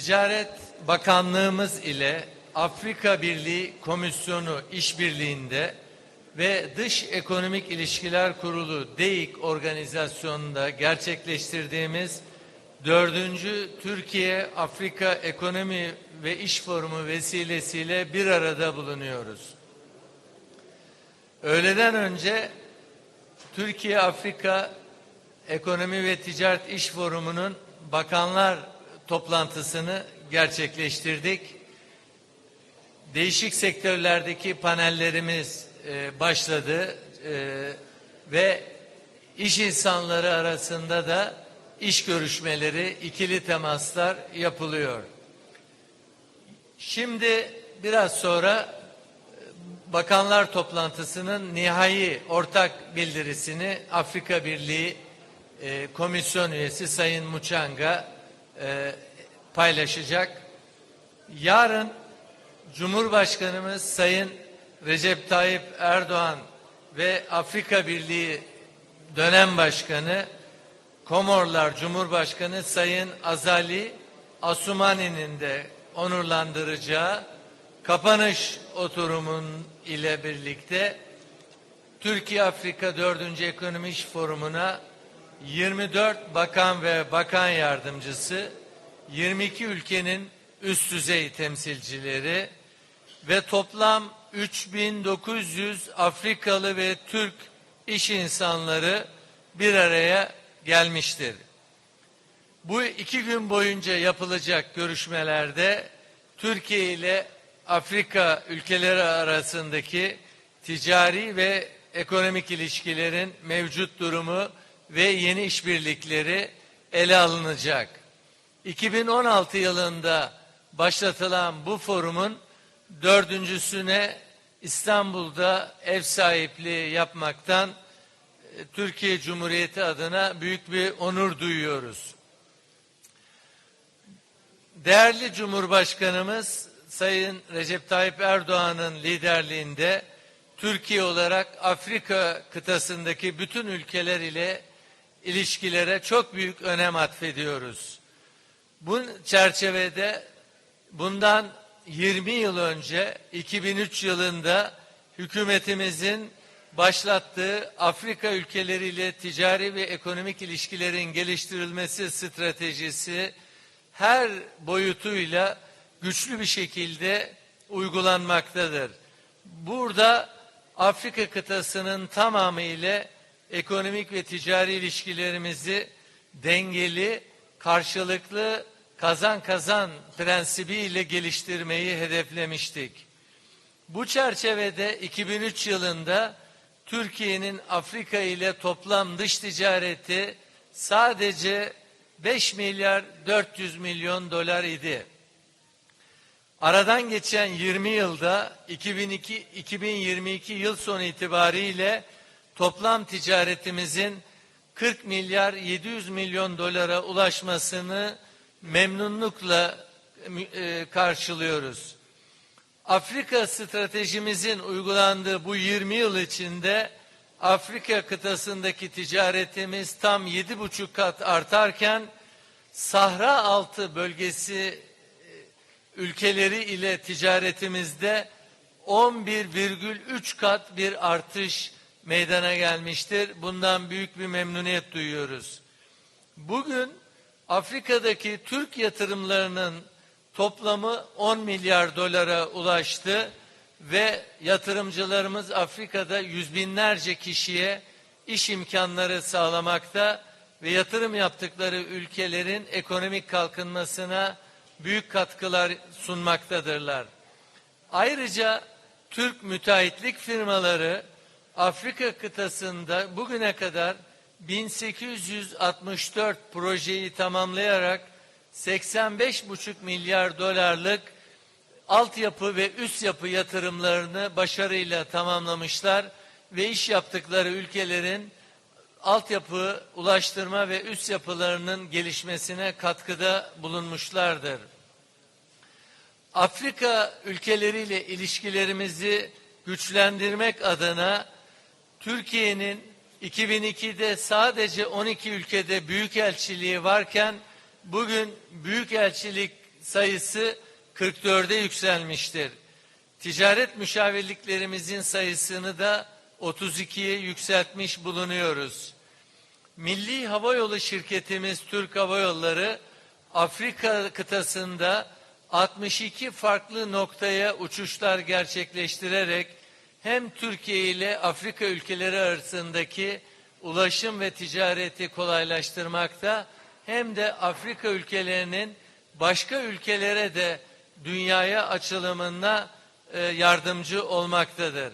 Ticaret Bakanlığımız ile Afrika Birliği Komisyonu işbirliğinde ve Dış Ekonomik İlişkiler Kurulu DEİK organizasyonunda gerçekleştirdiğimiz dördüncü Türkiye Afrika Ekonomi ve İş Forumu vesilesiyle bir arada bulunuyoruz. Öğleden önce Türkiye Afrika Ekonomi ve Ticaret İş Forumu'nun bakanlar toplantısını gerçekleştirdik. Değişik sektörlerdeki panellerimiz e, başladı e, ve iş insanları arasında da iş görüşmeleri, ikili temaslar yapılıyor. Şimdi biraz sonra bakanlar toplantısının nihai ortak bildirisini Afrika Birliği e, komisyon üyesi Sayın Muçanga e, paylaşacak. Yarın Cumhurbaşkanımız Sayın Recep Tayyip Erdoğan ve Afrika Birliği dönem başkanı Komorlar Cumhurbaşkanı Sayın Azali Asumani'nin de onurlandıracağı kapanış oturumun ile birlikte Türkiye Afrika 4. Ekonomi İş Forumu'na 24 bakan ve bakan yardımcısı, 22 ülkenin üst düzey temsilcileri ve toplam 3900 Afrikalı ve Türk iş insanları bir araya gelmiştir. Bu iki gün boyunca yapılacak görüşmelerde Türkiye ile Afrika ülkeleri arasındaki ticari ve ekonomik ilişkilerin mevcut durumu ve yeni işbirlikleri ele alınacak. 2016 yılında başlatılan bu forumun dördüncüsüne İstanbul'da ev sahipliği yapmaktan e, Türkiye Cumhuriyeti adına büyük bir onur duyuyoruz. Değerli Cumhurbaşkanımız Sayın Recep Tayyip Erdoğan'ın liderliğinde Türkiye olarak Afrika kıtasındaki bütün ülkeler ile ilişkilere çok büyük önem atfediyoruz. Bu çerçevede bundan 20 yıl önce 2003 yılında hükümetimizin başlattığı Afrika ülkeleriyle ticari ve ekonomik ilişkilerin geliştirilmesi stratejisi her boyutuyla güçlü bir şekilde uygulanmaktadır. Burada Afrika kıtasının tamamı ile ekonomik ve ticari ilişkilerimizi dengeli, karşılıklı kazan kazan prensibiyle geliştirmeyi hedeflemiştik. Bu çerçevede 2003 yılında Türkiye'nin Afrika ile toplam dış ticareti sadece 5 milyar 400 milyon dolar idi. Aradan geçen 20 yılda 2002 2022 yıl sonu itibariyle toplam ticaretimizin 40 milyar 700 milyon dolara ulaşmasını memnunlukla e, karşılıyoruz. Afrika stratejimizin uygulandığı bu 20 yıl içinde Afrika kıtasındaki ticaretimiz tam 7,5 kat artarken Sahra altı bölgesi ülkeleri ile ticaretimizde 11,3 kat bir artış meydana gelmiştir. Bundan büyük bir memnuniyet duyuyoruz. Bugün Afrika'daki Türk yatırımlarının toplamı 10 milyar dolara ulaştı ve yatırımcılarımız Afrika'da yüz binlerce kişiye iş imkanları sağlamakta ve yatırım yaptıkları ülkelerin ekonomik kalkınmasına büyük katkılar sunmaktadırlar. Ayrıca Türk müteahhitlik firmaları Afrika kıtasında bugüne kadar 1864 projeyi tamamlayarak 85,5 milyar dolarlık altyapı ve üst yapı yatırımlarını başarıyla tamamlamışlar ve iş yaptıkları ülkelerin altyapı, ulaştırma ve üst yapılarının gelişmesine katkıda bulunmuşlardır. Afrika ülkeleriyle ilişkilerimizi güçlendirmek adına Türkiye'nin 2002'de sadece 12 ülkede büyükelçiliği varken bugün büyükelçilik sayısı 44'e yükselmiştir. Ticaret müşavirliklerimizin sayısını da 32'ye yükseltmiş bulunuyoruz. Milli Havayolu şirketimiz Türk Hava Yolları Afrika kıtasında 62 farklı noktaya uçuşlar gerçekleştirerek hem Türkiye ile Afrika ülkeleri arasındaki ulaşım ve ticareti kolaylaştırmakta hem de Afrika ülkelerinin başka ülkelere de dünyaya açılımına e, yardımcı olmaktadır.